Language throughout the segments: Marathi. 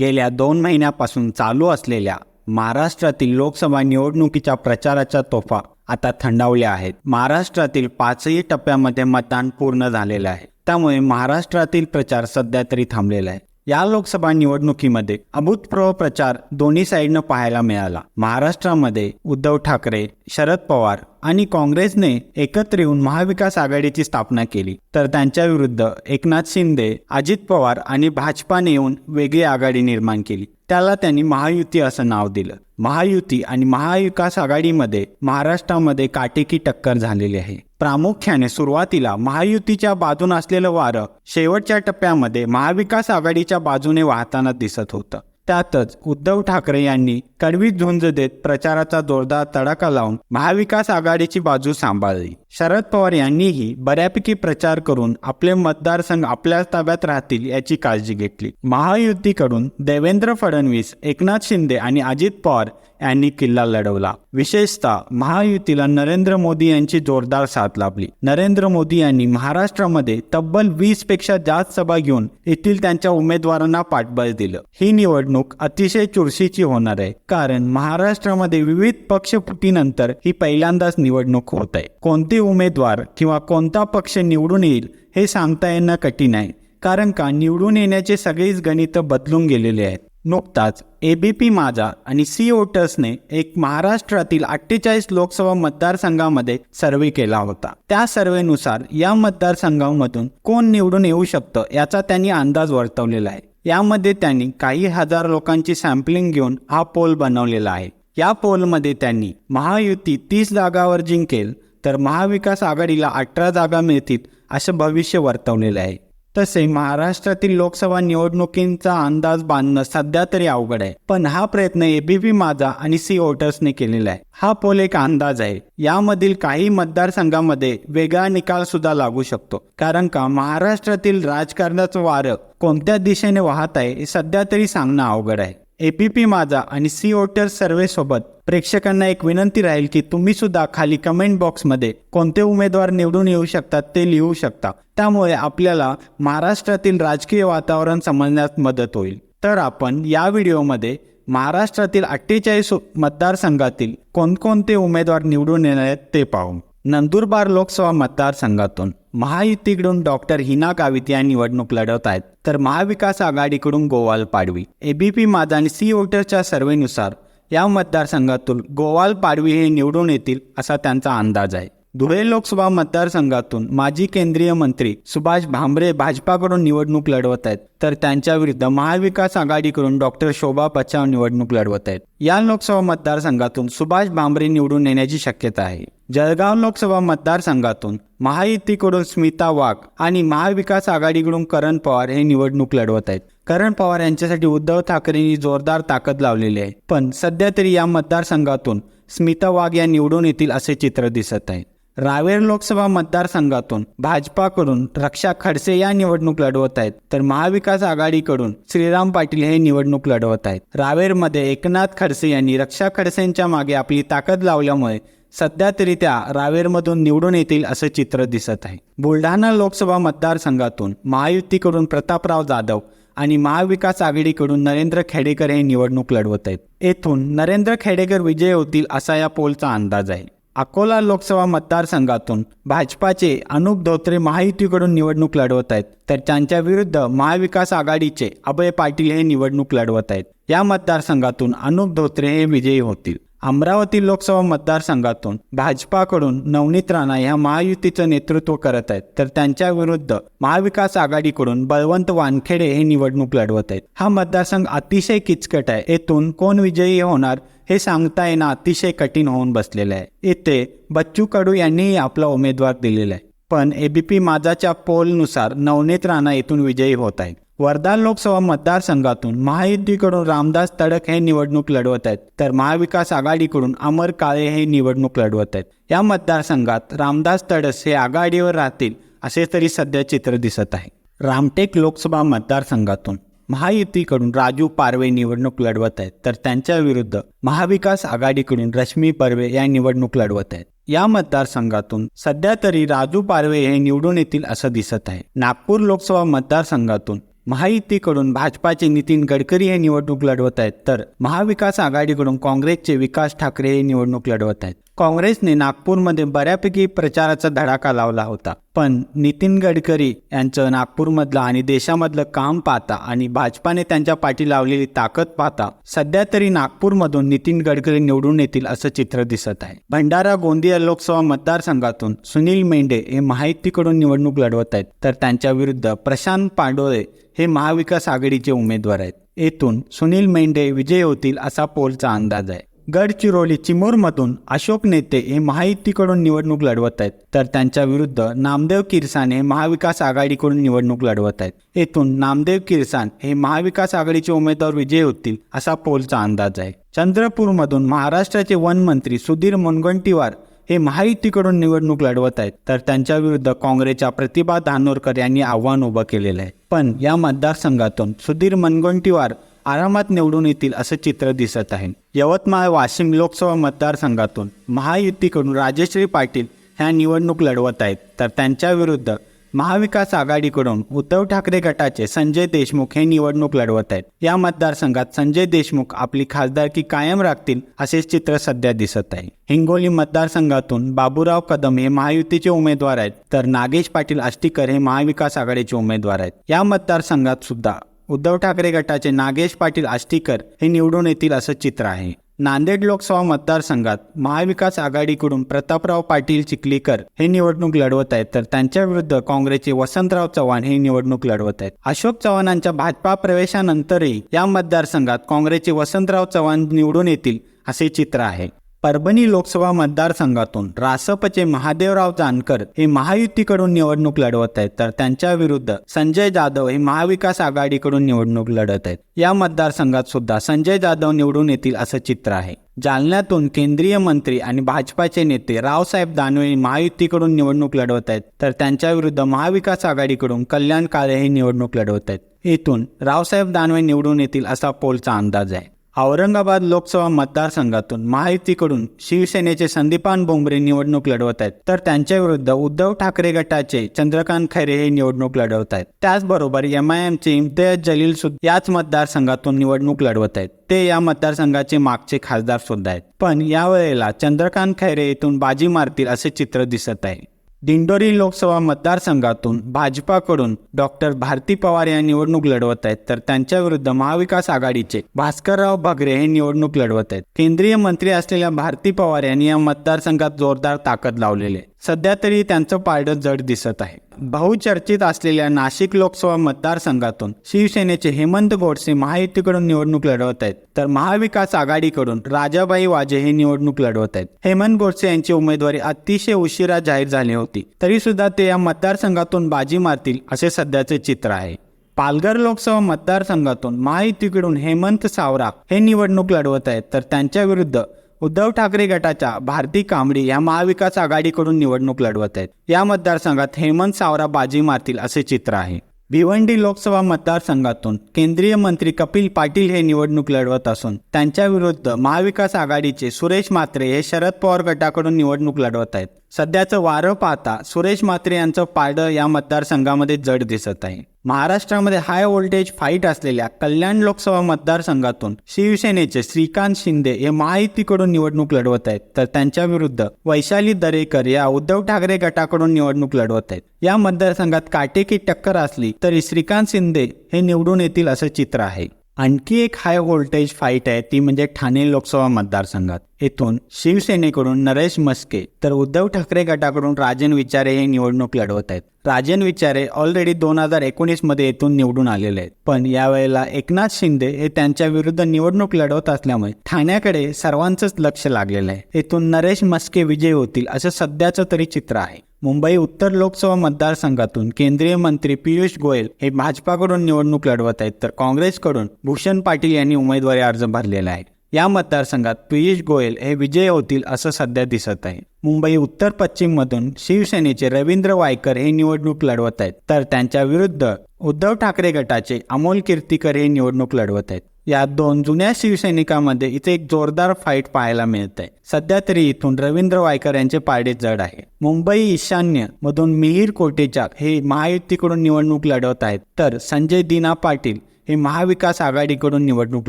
गेल्या दोन महिन्यापासून चालू असलेल्या महाराष्ट्रातील लोकसभा निवडणुकीच्या प्रचाराच्या तोफा आता थंडावल्या आहेत. महाराष्ट्रातील पाचही टप्प्यामध्ये मतदान पूर्ण झालेलं आहे. त्यामुळे महाराष्ट्रातील प्रचार सध्या तरी थांबलेला आहे. या लोकसभा निवडणुकीमध्ये अभूतपूर्व प्रचार दोन्ही साईडनं पाहायला मिळाला. महाराष्ट्रामध्ये उद्धव ठाकरे शरद पवार आणि काँग्रेसने एकत्र येऊन महाविकास आघाडीची स्थापना केली. तर त्यांच्या विरुद्ध एकनाथ शिंदे अजित पवार आणि भाजपाने येऊन वेगळी आघाडी निर्माण केली. त्याला त्यांनी महायुती असं नाव दिलं. महायुती आणि महाविकास आघाडीमध्ये महाराष्ट्रामध्ये काटेकी टक्कर झालेली आहे. प्रामुख्याने सुरुवातीला महायुतीच्या बाजून असलेलं वारं शेवटच्या टप्प्यामध्ये महाविकास आघाडीच्या बाजूने वाहताना दिसत होतं. त्यातच उद्धव ठाकरे यांनी कडवी झुंज देत प्रचाराचा जोरदार तडाखा लावून महाविकास आघाडीची बाजू सांभाळली. शरद पवार यांनीही बऱ्यापैकी प्रचार करून आपले मतदारसंघ आपल्या ताब्यात राहतील याची काळजी घेतली. महायुतीकडून देवेंद्र फडणवीस एकनाथ शिंदे आणि अजित पवार यांनी किल्ला लढवला. विशेषतः महायुतीला नरेंद्र मोदी यांची जोरदार साथ लाभली. नरेंद्र मोदी यांनी महाराष्ट्रामध्ये तब्बल वीसपेक्षा जास्त सभा घेऊन येथील त्यांच्या उमेदवारांना पाठबळ दिलं. ही निवडणूक अतिशय चुरशीची होणार आहे कारण महाराष्ट्रामध्ये विविध पक्ष फुटीनंतर ही पहिल्यांदाच निवडणूक होत आहे. कोणते उमेदवार किंवा कोणता पक्ष निवडून येईल हे सांगता येणं कठीण आहे कारण का निवडून येण्याचे सगळेच गणित बदलून गेलेले आहेत. नुकताच ए बी पी माझा आणि सी वोटर्सने एक महाराष्ट्रातील अठ्ठेचाळीस लोकसभा मतदारसंघामध्ये सर्वे केला होता. त्या सर्वेनुसार या मतदारसंघामधून कोण निवडून येऊ शकतं याचा त्यांनी अंदाज वर्तवलेला आहे. यामध्ये त्यांनी काही हजार लोकांची सॅम्पलिंग घेऊन हा पोल बनवलेला आहे. या पोलमध्ये त्यांनी महायुती तीस जागावर जिंकेल तर महाविकास आघाडीला अठरा जागा मिळतील असं भविष्य वर्तवलेलं आहे. तसे महाराष्ट्रातील लोकसभा निवडणुकींचा अंदाज बांधणं सध्या तरी अवघड आहे. पण हा प्रयत्न एबीपी माझा आणि सी वोटर्सने केलेला आहे. हा पोल एक अंदाज आहे. यामधील काही मतदारसंघामध्ये वेगळा निकाल सुद्धा लागू शकतो. कारण का महाराष्ट्रातील राजकारणाचं वारं कोणत्या दिशेने वाहत आहे हे सध्या तरी सांगणं अवघड आहे. ए पी पी माझा आणि सी ओटर सर्वेसोबत प्रेक्षकांना एक विनंती राहील की तुम्ही सुद्धा खाली कमेंट बॉक्समध्ये कोणते उमेदवार निवडून येऊ शकतात ते लिहू शकता. त्यामुळे आपल्याला महाराष्ट्रातील राजकीय वातावरण समजण्यात मदत होईल. तर आपण या व्हिडिओमध्ये महाराष्ट्रातील अठ्ठेचाळीस मतदारसंघातील कोणकोणते उमेदवार निवडून येणार आहेत ते पाहू. नंदुरबार लोकसभा मतदारसंघातून महायुतीकडून डॉक्टर हिना गावित या निवडणूक लढवत आहेत. तर महाविकास आघाडीकडून गोवाल पाडवी. एबीपी माझा आणि सी वोटरच्या सर्वेनुसार या मतदारसंघातून गोवाल पाडवी हे निवडून येतील असा त्यांचा अंदाज आहे. धुळे लोकसभा मतदारसंघातून माजी केंद्रीय मंत्री सुभाष भामरे भाजपाकडून निवडणूक लढवत आहेत. तर त्यांच्याविरुद्ध महाविकास आघाडीकडून डॉक्टर शोभा बचाव निवडणूक लढवत आहेत. या लोकसभा मतदारसंघातून सुभाष भामरे निवडून येण्याची शक्यता आहे. जळगाव लोकसभा मतदारसंघातून महायुतीकडून स्मिता वाघ आणि महाविकास आघाडीकडून करण पवार हे निवडणूक लढवत आहेत. करण पवार यांच्यासाठी उद्धव ठाकरेंनी जोरदार ताकद लावलेली आहे. पण सध्या तरी या मतदारसंघातून स्मिता वाघ या निवडून येतील असे चित्र दिसत आहे. रावेर लोकसभा मतदारसंघातून भाजपाकडून रक्षा खडसे या निवडणूक लढवत आहेत. तर महाविकास आघाडीकडून श्रीराम पाटील हे निवडणूक लढवत आहेत. रावेरमध्ये एकनाथ खडसे यांनी रक्षा खडसेंच्या मागे आपली ताकद लावल्यामुळे सध्या तरी त्या रावेरमधून निवडून येतील असं चित्र दिसत आहे. बुलढाणा लोकसभा मतदारसंघातून महायुतीकडून प्रतापराव जाधव आणि महाविकास आघाडीकडून नरेंद्र खेडेकर हे निवडणूक लढवत आहेत. येथून नरेंद्र खेडेकर विजय होतील असा या पोलचा अंदाज आहे. अकोला लोकसभा मतदारसंघातून भाजपाचे अनुप धोत्रे महायुतीकडून निवडणूक लढवत आहेत. तर त्यांच्या विरुद्ध महाविकास आघाडीचे अभय पाटील हे निवडणूक लढवत आहेत. या मतदारसंघातून अनुप धोत्रे हे विजयी होतील. अमरावती लोकसभा मतदारसंघातून भाजपाकडून नवनीत राणा ह्या महायुतीचं नेतृत्व करत आहेत. तर त्यांच्या विरुद्ध महाविकास आघाडीकडून बळवंत वानखेडे हे निवडणूक लढवत आहेत. हा मतदारसंघ अतिशय किचकट आहे. येथून कोण विजयी होणार हे सांगता येणं अतिशय कठीण होऊन बसलेलं आहे. येथे बच्चू कडू यांनीही आपला उमेदवार दिलेला आहे. पण एबीपी माझाच्या पोलनुसार नवनीत राणा येथून विजयी होत आहेत. वर्धा लोकसभा मतदारसंघातून महायुतीकडून रामदास तडक हे निवडणूक लढवत आहेत. तर महाविकास आघाडीकडून अमर काळे हे निवडणूक लढवत आहेत. या मतदारसंघात रामदास तडस हे आघाडीवर राहतील असे तरी सध्या चित्र दिसत आहे. रामटेक लोकसभा मतदारसंघातून महायुतीकडून राजू पारवे निवडणूक लढवत आहेत तर त्यांच्या विरुद्ध महाविकास आघाडीकडून रश्मी परवे या निवडणूक लढवत आहेत. या मतदारसंघातून सध्या तरी राजू पारवे हे निवडून येतील असं दिसत आहे. नागपूर लोकसभा मतदारसंघातून महायुतीकडून भाजपाचे नितीन गडकरी हे निवडणूक लढवत आहेत तर महाविकास आघाडीकडून काँग्रेसचे विकास ठाकरे हे निवडणूक लढवत आहेत. काँग्रेसने नागपूरमध्ये बऱ्यापैकी प्रचाराचा धडाका लावला होता. पण नितीन गडकरी यांचं नागपूरमधलं आणि देशामधलं काम पाहता आणि भाजपाने त्यांच्या पाठी लावलेली ताकद पाहता सध्या तरी नागपूरमधून नितीन गडकरी निवडून येतील असं चित्र दिसत आहे. भंडारा गोंदिया लोकसभा मतदारसंघातून सुनील मेंढे हे माहितीकडून निवडणूक लढवत आहेत. तर त्यांच्या विरुद्ध प्रशांत पांडोळे हे महाविकास आघाडीचे उमेदवार आहेत. येथून सुनील मेंढे विजय होतील असा पोलचा अंदाज आहे. गडचिरोली चिमूरमधून अशोक नेते हे महायुतीकडून निवडणूक लढवत आहेत. तर त्यांच्या विरुद्ध नामदेव किरसाने हे महाविकास आघाडीकडून निवडणूक लढवत आहेत. येथून नामदेव किरसान हे महाविकास आघाडीचे उमेदवार विजयी होतील असा पोलचा अंदाज आहे. चंद्रपूरमधून महाराष्ट्राचे वन मंत्री सुधीर मुनगंटीवार हे महायुतीकडून निवडणूक लढवत आहेत. तर त्यांच्या विरुद्ध काँग्रेसच्या प्रतिभा धानोरकर यांनी आव्हान उभं केलेलं आहे. पण या मतदारसंघातून सुधीर मुनगंटीवार आरामात निवडून येतील असं चित्र दिसत आहे. यवतमाळ वाशिम लोकसभा मतदारसंघातून महायुतीकडून राजश्री पाटील ह्या निवडणूक लढवत आहेत. तर त्यांच्याविरुद्ध महाविकास आघाडीकडून उद्धव ठाकरे गटाचे संजय देशमुख हे निवडणूक लढवत आहेत. या मतदारसंघात संजय देशमुख आपली खासदारकी कायम राखतील असेच चित्र सध्या दिसत आहे. हिंगोली मतदारसंघातून बाबूराव कदम हे महायुतीचे उमेदवार आहेत तर नागेश पाटील आष्टीकर हे महाविकास आघाडीचे उमेदवार आहेत. या मतदारसंघात सुद्धा उद्धव ठाकरे गटाचे नागेश पाटील आष्टीकर हे निवडून येतील असं चित्र आहे. नांदेड लोकसभा मतदारसंघात महाविकास आघाडीकडून प्रतापराव पाटील चिखलीकर हे निवडणूक लढवत आहेत तर त्यांच्या विरुद्ध काँग्रेसचे वसंतराव चव्हाण हे निवडणूक लढवत आहेत. अशोक चव्हाणांच्या भाजपा प्रवेशानंतरही या मतदारसंघात काँग्रेसचे वसंतराव चव्हाण निवडून येतील असे चित्र आहे. परभणी लोकसभा मतदारसंघातून रासपचे महादेवराव जानकर हे महायुतीकडून निवडणूक लढवत आहेत. तर त्यांच्या विरुद्ध संजय जाधव हे महाविकास आघाडीकडून निवडणूक लढत आहेत. या मतदारसंघात सुद्धा संजय जाधव निवडून येतील असं चित्र आहे. जालन्यातून केंद्रीय मंत्री आणि भाजपाचे नेते रावसाहेब दानवे महायुतीकडून निवडणूक लढवत आहेत. तर त्यांच्या विरुद्ध महाविकास आघाडीकडून कल्याण काळे हे निवडणूक लढवत आहेत. येथून रावसाहेब दानवे निवडून येतील असा पोलचा अंदाज आहे. औरंगाबाद लोकसभा मतदारसंघातून महायुतीकडून शिवसेनेचे संदीपान बोंबरे निवडणूक लढवत आहेत. तर त्यांच्या विरुद्ध उद्धव ठाकरे गटाचे चंद्रकांत खैरे हे निवडणूक लढवत आहेत. त्याचबरोबर एम आय एमचे इम्तियाज जलील सुद्धा याच मतदारसंघातून निवडणूक लढवत आहेत. ते या मतदारसंघाचे मागचे खासदार सुद्धा आहेत. पण यावेळेला चंद्रकांत खैरे येथून बाजी मारतील असे चित्र दिसत आहे. दिंडोरी लोकसभा मतदारसंघातून भाजपाकडून डॉक्टर भारती पवार या निवडणूक लढवत आहेत. तर त्यांच्या विरुद्ध महाविकास आघाडीचे भास्करराव भगरे हे निवडणूक लढवत आहेत. केंद्रीय मंत्री असलेल्या भारती पवार यांनी या मतदारसंघात जोरदार ताकद लावलेली आहे. सध्या तरी त्यांचं पारडं जड दिसत आहे. बहुचर्चित असलेल्या नाशिक लोकसभा मतदारसंघातून शिवसेनेचे हेमंत गोडसे महायुतीकडून निवडणूक लढवत आहेत. तर महाविकास आघाडीकडून राजाबाई वाजे हे निवडणूक लढवत आहेत. हेमंत गोडसे यांची उमेदवारी अतिशय उशिरा जाहीर झाली होती. तरी सुद्धा ते या मतदारसंघातून बाजी मारतील असे सध्याचे चित्र आहे. पालघर लोकसभा मतदारसंघातून महायुतीकडून हेमंत सावरा हे निवडणूक लढवत आहेत. तर त्यांच्या विरुद्ध उद्धव ठाकरे गटाच्या भारती कांबडी या महाविकास आघाडीकडून निवडणूक लढवत आहेत. या मतदारसंघात हेमंत सावरा बाजी मारतील असे चित्र आहे. भिवंडी लोकसभा मतदारसंघातून केंद्रीय मंत्री कपिल पाटील हे निवडणूक लढवत असून त्यांच्या विरुद्ध महाविकास आघाडीचे सुरेश म्हात्रे हे शरद पवार गटाकडून निवडणूक लढवत आहेत. सध्याचं वारं पाहता सुरेश म्हात्रे यांचं पारडं या मतदारसंघामध्ये जड दिसत आहे. महाराष्ट्रामध्ये हाय व्होल्टेज फाईट असलेल्या कल्याण लोकसभा मतदारसंघातून शिवसेनेचे श्रीकांत शिंदे हे महायुतीकडून निवडणूक लढवत आहेत. तर त्यांच्या विरुद्ध वैशाली दरेकर या उद्धव ठाकरे गटाकडून निवडणूक लढवत आहेत. या मतदारसंघात काटेकी टक्कर असली तरी श्रीकांत शिंदे हे निवडून येतील असं चित्र आहे. आणखी एक हाय व्होल्टेज फाईट आहे ती म्हणजे ठाणे लोकसभा मतदारसंघात. येथून शिवसेनेकडून नरेश मस्के तर उद्धव ठाकरे गटाकडून राजन विचारे हे निवडणूक लढवत आहेत. राजन विचारे ऑलरेडी दोन हजार एकोणीसमध्ये येथून निवडून आलेले आहेत. पण यावेळेला एकनाथ शिंदे हे त्यांच्या विरुद्ध निवडणूक लढवत असल्यामुळे ठाण्याकडे सर्वांचंच लक्ष लागलेलं आहे. येथून नरेश मस्के विजयी होतील असं सध्याचं तरी चित्र आहे. मुंबई उत्तर लोकसभा मतदारसंघातून केंद्रीय मंत्री पियुष गोयल हे भाजपाकडून निवडणूक लढवत आहेत. तर काँग्रेसकडून भूषण पाटील यांनी उमेदवारी अर्ज भरलेला आहे. या मतदारसंघात पियुष गोयल हे विजय होतील असं सध्या दिसत आहे. मुंबई उत्तर पश्चिममधून शिवसेनेचे रवींद्र वायकर हे निवडणूक लढवत आहेत. तर त्यांच्या विरुद्ध उद्धव ठाकरे गटाचे अमोल कीर्तीकर हे निवडणूक लढवत आहेत. या दोन जुन्या शिवसैनिकांमध्ये इथे एक जोरदार फाईट पाहायला मिळत आहे सध्या तरी इथून रवींद्र वायकर यांचे पारडे जड आहे. मुंबई ईशान्य मधून मिहीर कोटेचाक हे महायुतीकडून निवडणूक लढवत आहेत. तर संजय दिना पाटील हे महाविकास आघाडीकडून निवडणूक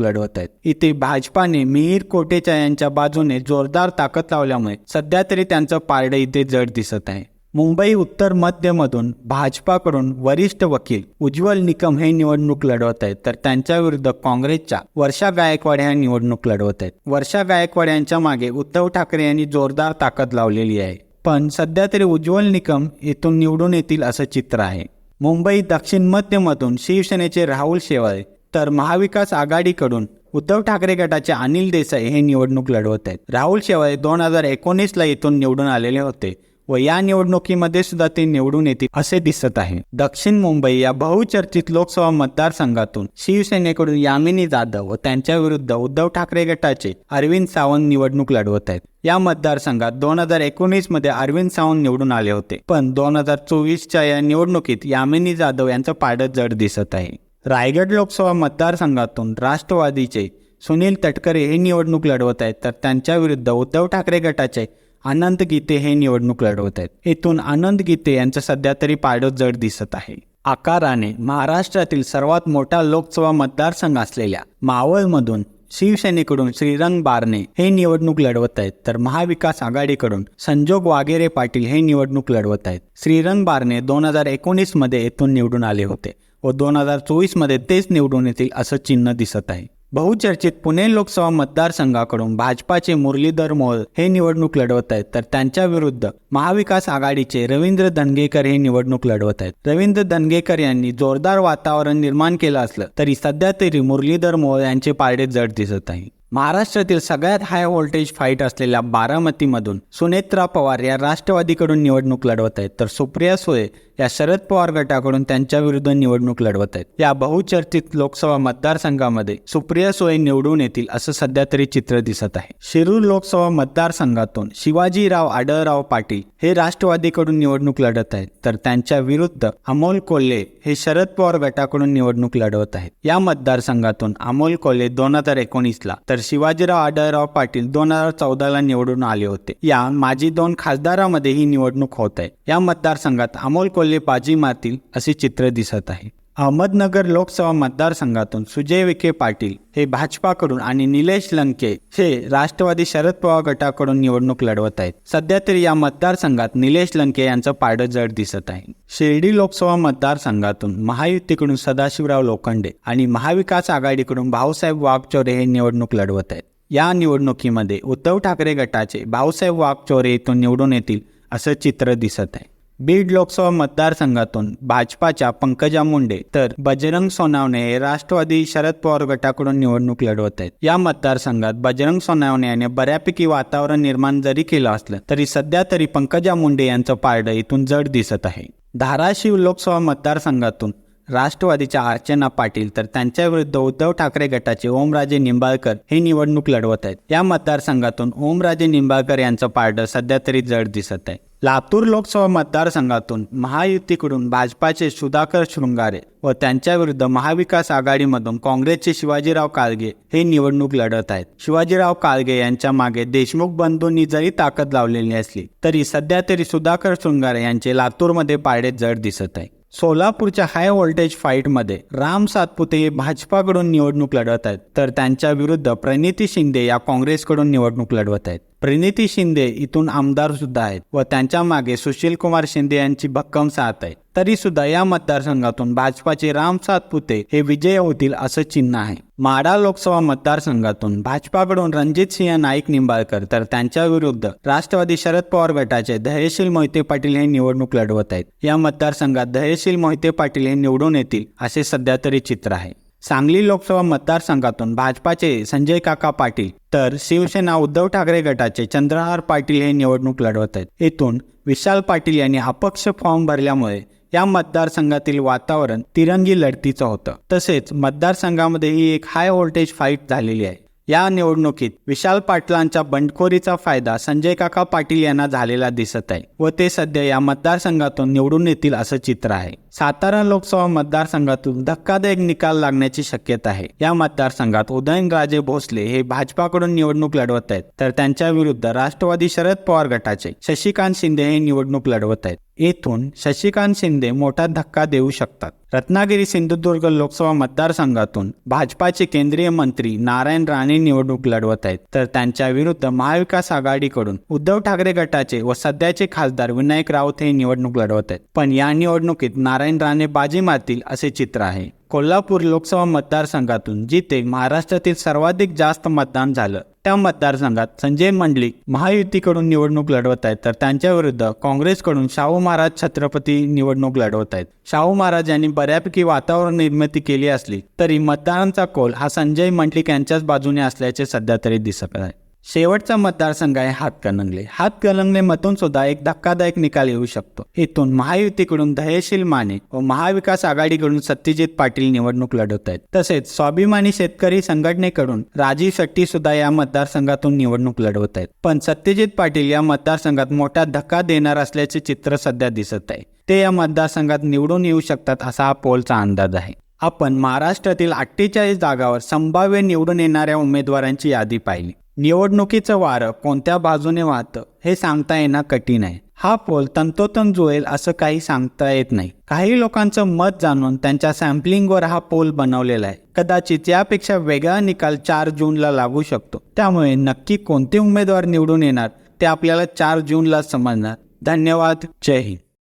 लढवत आहेत. इथे भाजपाने मिहीर कोटेचा यांच्या बाजूने जोरदार ताकद लावल्यामुळे सध्या तरी त्यांचं पारडं इथे जड दिसत आहे. मुंबई उत्तर मध्यमधून भाजपाकडून वरिष्ठ वकील उज्ज्वल निकम हे निवडणूक लढवत आहेत. तर त्यांच्या विरुद्ध काँग्रेसच्या वर्षा गायकवाड ह्या निवडणूक लढवत आहेत. वर्षा गायकवाड यांच्या मागे उद्धव ठाकरे यांनी जोरदार ताकद लावलेली आहे. पण सध्या तरी उज्ज्वल निकम येथून निवडून येतील असं चित्र आहे. मुंबई दक्षिण मध्यमधून शिवसेनेचे राहुल शेवाळे तर महाविकास आघाडीकडून उद्धव ठाकरे गटाचे अनिल देसाई हे निवडणूक लढवत आहेत. राहुल शेवाळे दोन हजार एकोणीसला येथून निवडून आलेले होते. व या निवडणुकीमध्ये सुद्धा ते निवडून येतील असे दिसत आहे. दक्षिण मुंबई या बहुचर्चित लोकसभा मतदारसंघातून शिवसेनेकडून यामिनी जाधव व त्यांच्या विरुद्ध उद्धव ठाकरे गटाचे अरविंद सावंत निवडणूक लढवत आहेत. या मतदारसंघात दोन हजार एकोणीसमध्ये अरविंद सावंत निवडून आले होते. पण दोन हजार चोवीसच्या या निवडणुकीत यामिनी जाधव यांचं पाडत जड दिसत आहे. रायगड लोकसभा मतदारसंघातून राष्ट्रवादीचे सुनील तटकरे हे निवडणूक लढवत आहेत. तर त्यांच्या विरुद्ध उद्धव ठाकरे गटाचे आनंद गीते हे निवडणूक लढवत आहेत. येथून आनंद गीते यांचं सध्या तरी पारडं जड दिसत आहे. आकाराने महाराष्ट्रातील सर्वात मोठा लोकसभा मतदारसंघ असलेल्या मावळमधून शिवसेनेकडून श्रीरंग बारणे हे निवडणूक लढवत आहेत. तर महाविकास आघाडीकडून संजोग वागेरे पाटील हे निवडणूक लढवत आहेत. श्रीरंग बारणे दोन हजार एकोणीसमध्ये येथून निवडून आले होते व दोन हजार चोवीसमध्ये तेच निवडून येतील असं चिन्ह दिसत आहे. बहुचर्चित पुणे लोकसभा मतदारसंघाकडून भाजपाचे मुरलीधर मोहोळ हे निवडणूक लढवत आहेत तर त्यांच्या विरुद्ध महाविकास आघाडीचे रवींद्र दनगेकर हे निवडणूक लढवत आहेत. रवींद्र दनगेकर यांनी जोरदार वातावरण निर्माण केलं असलं तरी सध्या तरी मुरलीधर मोहोळ यांचे पारडे जड दिसत आहे महाराष्ट्रातील सगळ्यात हाय व्होल्टेज फाईट असलेल्या बारामतीमधून सुनेत्रा पवार या राष्ट्रवादीकडून निवडणूक लढवत आहेत. तर सुप्रिया सुळे या शरद पवार गटाकडून त्यांच्या विरुद्ध निवडणूक लढवत आहेत. या बहुचर्चित लोकसभा मतदारसंघामध्ये सुप्रिया सुळे निवडून येतील असं सध्या तरी चित्र दिसत आहे. शिरूर लोकसभा मतदारसंघातून शिवाजीराव आडळराव पाटील हे राष्ट्रवादीकडून निवडणूक लढत आहेत. तर त्यांच्या विरुद्ध अमोल कोल्हे हे शरद पवार गटाकडून निवडणूक लढवत आहेत. या मतदारसंघातून अमोल कोल्हे दोन हजार एकोणीसला तर शिवाजीराव आढळराव पाटील दोन हजार चौदाला निवडून आले होते. या माजी दोन खासदारामध्ये ही निवडणूक होत आहे. या मतदारसंघात अमोल कोल्हे बाजी मारतील असे चित्र दिसत आहे अहमदनगर लोकसभा मतदारसंघातून सुजय विखे पाटील हे भाजपाकडून आणि निलेश लंके हे राष्ट्रवादी शरद पवार गटाकडून निवडणूक लढवत आहेत. सध्या तरी या मतदारसंघात निलेश लंके यांचं पाडं जड दिसत आहे. शिर्डी लोकसभा मतदारसंघातून महायुतीकडून सदाशिवराव लोखंडे आणि महाविकास आघाडीकडून भाऊसाहेब वाघचोरे हे निवडणूक लढवत आहेत. या निवडणुकीमध्ये उद्धव ठाकरे गटाचे भाऊसाहेब वाघचोरे इथून निवडून येतील असं चित्र दिसत आहे. बीड लोकसभा मतदारसंघातून भाजपाच्या पंकजा मुंडे तर बजरंग सोनावणे हे राष्ट्रवादी शरद पवार गटाकडून निवडणूक लढवत आहेत. या मतदारसंघात बजरंग सोनावणे याने बऱ्यापैकी वातावरण निर्माण जरी केलं असलं तरी सध्या तरी पंकजा मुंडे यांचं पारडं इथून जड दिसत आहे. धाराशिव लोकसभा मतदारसंघातून राष्ट्रवादीच्या अर्चना पाटील तर त्यांच्या विरुद्ध उद्धव ठाकरे गटाचे ओमराजे निंबाळकर हे निवडणूक लढवत आहेत. या मतदारसंघातून ओमराजे निंबाळकर यांचं पारडं सध्या तरी जड दिसत आहे. लातूर लोकसभा मतदारसंघातून महायुतीकडून भाजपाचे सुधाकर शृंगारे व त्यांच्या विरुद्ध महाविकास आघाडीमधून काँग्रेसचे शिवाजीराव काळगे हे निवडणूक लढत आहेत. शिवाजीराव काळगे यांच्या मागे देशमुख बंधूंनी जरी ताकद लावलेली असली तरी सध्या तरी सुधाकर शृंगारे यांचे लातूरमध्ये पारडे जड दिसत आहे. सोलापूरच्या हाय व्होल्टेज फाईटमध्ये राम सातपुते हे भाजपाकडून निवडणूक लढवत आहेत तर त्यांच्या विरुद्ध प्रणिती शिंदे या काँग्रेसकडून निवडणूक लढवत आहेत. प्रणिती शिंदे इथून आमदार सुद्धा आहेत व त्यांच्या मागे सुशील कुमार शिंदे यांची भक्कम साथ आहे. तरी सुद्धा या मतदारसंघातून भाजपाचे राम सातपुते हे विजय होतील असं चिन्ह आहे. माडा लोकसभा मतदारसंघातून भाजपाकडून रणजित सिंह नाईक निंबाळकर तर त्यांच्या विरुद्ध राष्ट्रवादी शरद पवार गटाचे धैर्यशील मोहिते पाटील हे निवडणूक लढवत आहेत. या मतदारसंघात धैर्यशील मोहिते पाटील हे निवडून येतील असे सध्या तरी चित्र आहे. सांगली लोकसभा मतदारसंघातून भाजपाचे संजय काका पाटील तर शिवसेना उद्धव ठाकरे गटाचे चंद्रहार पाटील हे निवडणूक लढवत आहेत. येथून विशाल पाटील यांनी अपक्ष फॉर्म भरल्यामुळे या मतदारसंघातील वातावरण तिरंगी लढतीचं होतं. तसेच मतदारसंघामध्ये ही एक हाय व्होल्टेज फाईट झालेली आहे. या निवडणुकीत विशाल पाटलांच्या बंडखोरीचा फायदा संजय काका पाटील यांना झालेला दिसत आहे व ते सध्या या मतदारसंघातून निवडून येतील असं चित्र आहे. सातारा लोकसभा मतदारसंघातून धक्कादायक निकाल लागण्याची शक्यता आहे. या मतदारसंघात उदयनराजे भोसले हे भाजपाकडून निवडणूक लढवत आहेत. तर त्यांच्या विरुद्ध राष्ट्रवादी शरद पवार गटाचे शशिकांत शिंदे हे निवडणूक लढवत आहेत. येथून शशिकांत शिंदे मोठा धक्का देऊ शकतात. रत्नागिरी सिंधुदुर्ग लोकसभा मतदारसंघातून भाजपाचे केंद्रीय मंत्री नारायण राणे निवडणूक लढवत आहेत. तर त्यांच्या विरुद्ध महाविकास आघाडीकडून उद्धव ठाकरे गटाचे व सध्याचे खासदार विनायक राऊत हे निवडणूक लढवत आहेत. पण या निवडणुकीत नारायण राणे बाजी मारतील असे चित्र आहे. कोल्हापूर लोकसभा मतदारसंघातून जिथे महाराष्ट्रातील सर्वाधिक जास्त मतदान झालं त्या मतदारसंघात संजय मंडलिक महायुतीकडून निवडणूक लढवत आहेत तर त्यांच्याविरुद्ध काँग्रेसकडून शाहू महाराज छत्रपती निवडणूक लढवत आहेत. शाहू महाराज यांनी बऱ्यापैकी वातावरण निर्मिती केली असली तरी मतदारांचा कोल हा संजय मंडलिक यांच्याच बाजूने असल्याचे सध्या तरी दिसत आहे. शेवटचा मतदारसंघ आहे हातकणंगले. मधून सुद्धा एक धक्कादायक निकाल येऊ शकतो. इथून महायुतीकडून दयशील माने व महाविकास आघाडीकडून सत्यजित पाटील निवडणूक लढवत आहेत. तसेच स्वाभिमानी शेतकरी संघटनेकडून राजीव शेट्टी सुद्धा या मतदारसंघातून निवडणूक लढवत आहेत. पण सत्यजित पाटील या मतदारसंघात मोठा धक्का देणार असल्याचे चित्र सध्या दिसत आहे. ते या मतदारसंघात निवडून येऊ शकतात असा हा पोलचा अंदाज आहे. आपण महाराष्ट्रातील अठ्ठेचाळीस जागावर संभाव्य निवडून येणाऱ्या उमेदवारांची यादी पाहिली. निवडणुकीचं वारं कोणत्या बाजूने वाहतं हे सांगता येणं कठीण आहे. हा पोल तंतोतंत जुळेल असं काही सांगता येत नाही. काही लोकांचं मत जाणून त्यांच्या सॅम्पलिंगवर हा पोल बनवलेला आहे. कदाचित यापेक्षा वेगळा निकाल चार जूनला लागू शकतो. त्यामुळे नक्की कोणते उमेदवार निवडून येणार ते आपल्याला चार जूनला समजणार. धन्यवाद. जय हिंद.